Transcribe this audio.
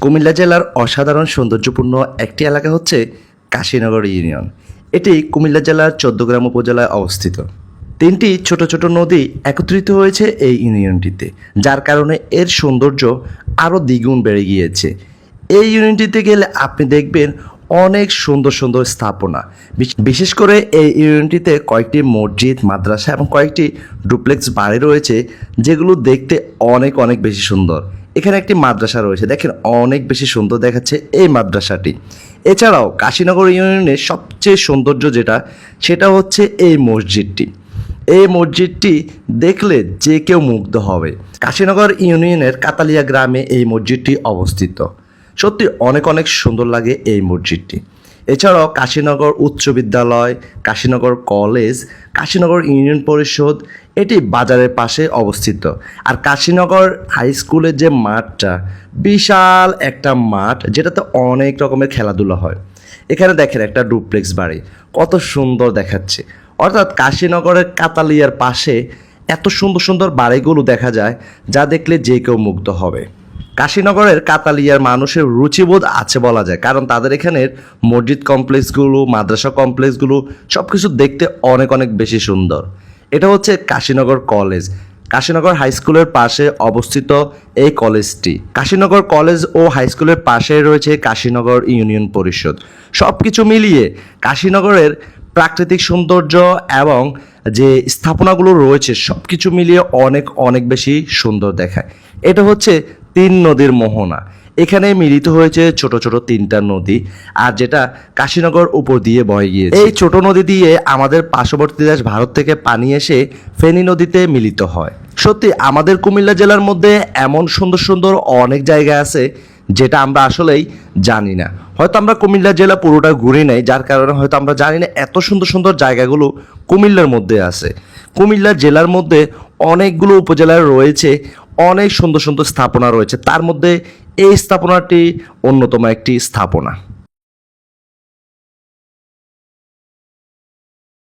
কুমিল্লা জেলার অসাধারণ সৌন্দর্যপূর্ণ একটি এলাকা হচ্ছে কাশীনগর ইউনিয়ন। এটি কুমিল্লা জেলার চোদ্দগ্রাম উপজেলায় অবস্থিত। তিনটি ছোট ছোট নদী একত্রিত হয়েছে এই ইউনিয়নটিতে, যার কারণে এর সৌন্দর্য আরও দ্বিগুণ বেড়ে গিয়েছে। এই ইউনিয়নটিতে গেলে আপনি দেখবেন অনেক সুন্দর সুন্দর স্থাপনা। বিশ- বিশেষ করে এই ইউনিয়নটিতে কয়েকটি মসজিদ, মাদ্রাসা এবং কয়েকটি ডুপ্লেক্স বাড়ি রয়েছে, যেগুলো দেখতে অনেক অনেক বেশি সুন্দর। এখানে একটি মাদ্রাসা রয়েছে। দেখেন, অনেক বেশি সুন্দর দেখাচ্ছে এই মাদ্রাসাটি। এছাড়াও কাশীনগর ইউনিয়নের সবচেয়ে সৌন্দর্য যেটা, সেটা হচ্ছে এই মসজিদটি। এই মসজিদটি দেখলে যে কেউ মুগ্ধ হবে। কাশীনগর ইউনিয়নের কাতালিয়া গ্রামে এই মসজিদটি অবস্থিত। সত্যি অনেক অনেক সুন্দর লাগে এই মসজিদটি। এছাড়াও কাশীনগর উচ্চ বিদ্যালয়, কাশীনগর কলেজ, কাশীনগর ইউনিয়ন পরিষদ, এটি বাজারের পাশে অবস্থিত। আর কাশীনগর হাই স্কুলের যে মাঠটা, বিশাল একটা মাঠ, যেটাতে অনেক রকমের খেলাধুলা হয়। এখানে দেখেন একটা ডুপ্লেক্স বাড়ি, কত সুন্দর দেখাচ্ছে। অর্থাৎ কাশীনগরের কাতালিয়ার পাশে এত সুন্দর সুন্দর বাড়িগুলো দেখা যায়, যা দেখলে যে কেউ মুগ্ধ হবে। কাশীনগরের কাতালিয়ার মানুষের রুচিবোধ আছে বলা যায়। কারণ তাদের এখানের মসজিদ কমপ্লেক্সগুলো, মাদ্রাসা কমপ্লেক্সগুলো সব কিছু দেখতে অনেক অনেক বেশি সুন্দর। এটা হচ্ছে কাশীনগর কলেজ। কাশীনগর হাই স্কুলের পাশে অবস্থিত এই কলেজটি। কাশীনগর কলেজ ও হাই স্কুলের পাশে রয়েছে কাশীনগর ইউনিয়ন পরিষদ। সব কিছু মিলিয়ে কাশীনগরের প্রাকৃতিক সৌন্দর্য এবং যে স্থাপনাগুলো রয়েছে সব কিছু মিলিয়ে অনেক অনেক বেশি সুন্দর দেখায়। এটা হচ্ছে তিন নদীর মোহনা। এখানে মিলিত হয়েছে ছোট ছোট তিনটা নদী, আর যেটা কাশীনগর উপর দিয়ে বয়ে গিয়েছে। এই ছোট নদী দিয়ে আমাদের পার্শ্ববর্তী দেশ ভারত থেকে পানি এসে ফেনী নদীতে মিলিত হয়। সত্যি, আমাদের কুমিল্লা জেলার মধ্যে এমন সুন্দর সুন্দর অনেক জায়গা আছে যেটা আমরা আসলেই জানি না। হয়তো আমরা কুমিল্লা জেলা পুরোটা ঘুরে নেই, যার কারণে হয়তো আমরা জানি না এত সুন্দর সুন্দর জায়গাগুলো কুমিল্লার মধ্যে আছে। কুমিল্লা জেলার মধ্যে অনেকগুলো উপজেলায় রয়েছে, অনেক সুন্দর সুন্দর স্থাপনা রয়েছে। তার মধ্যে এই স্থাপনাটি অন্যতম একটি স্থাপনা।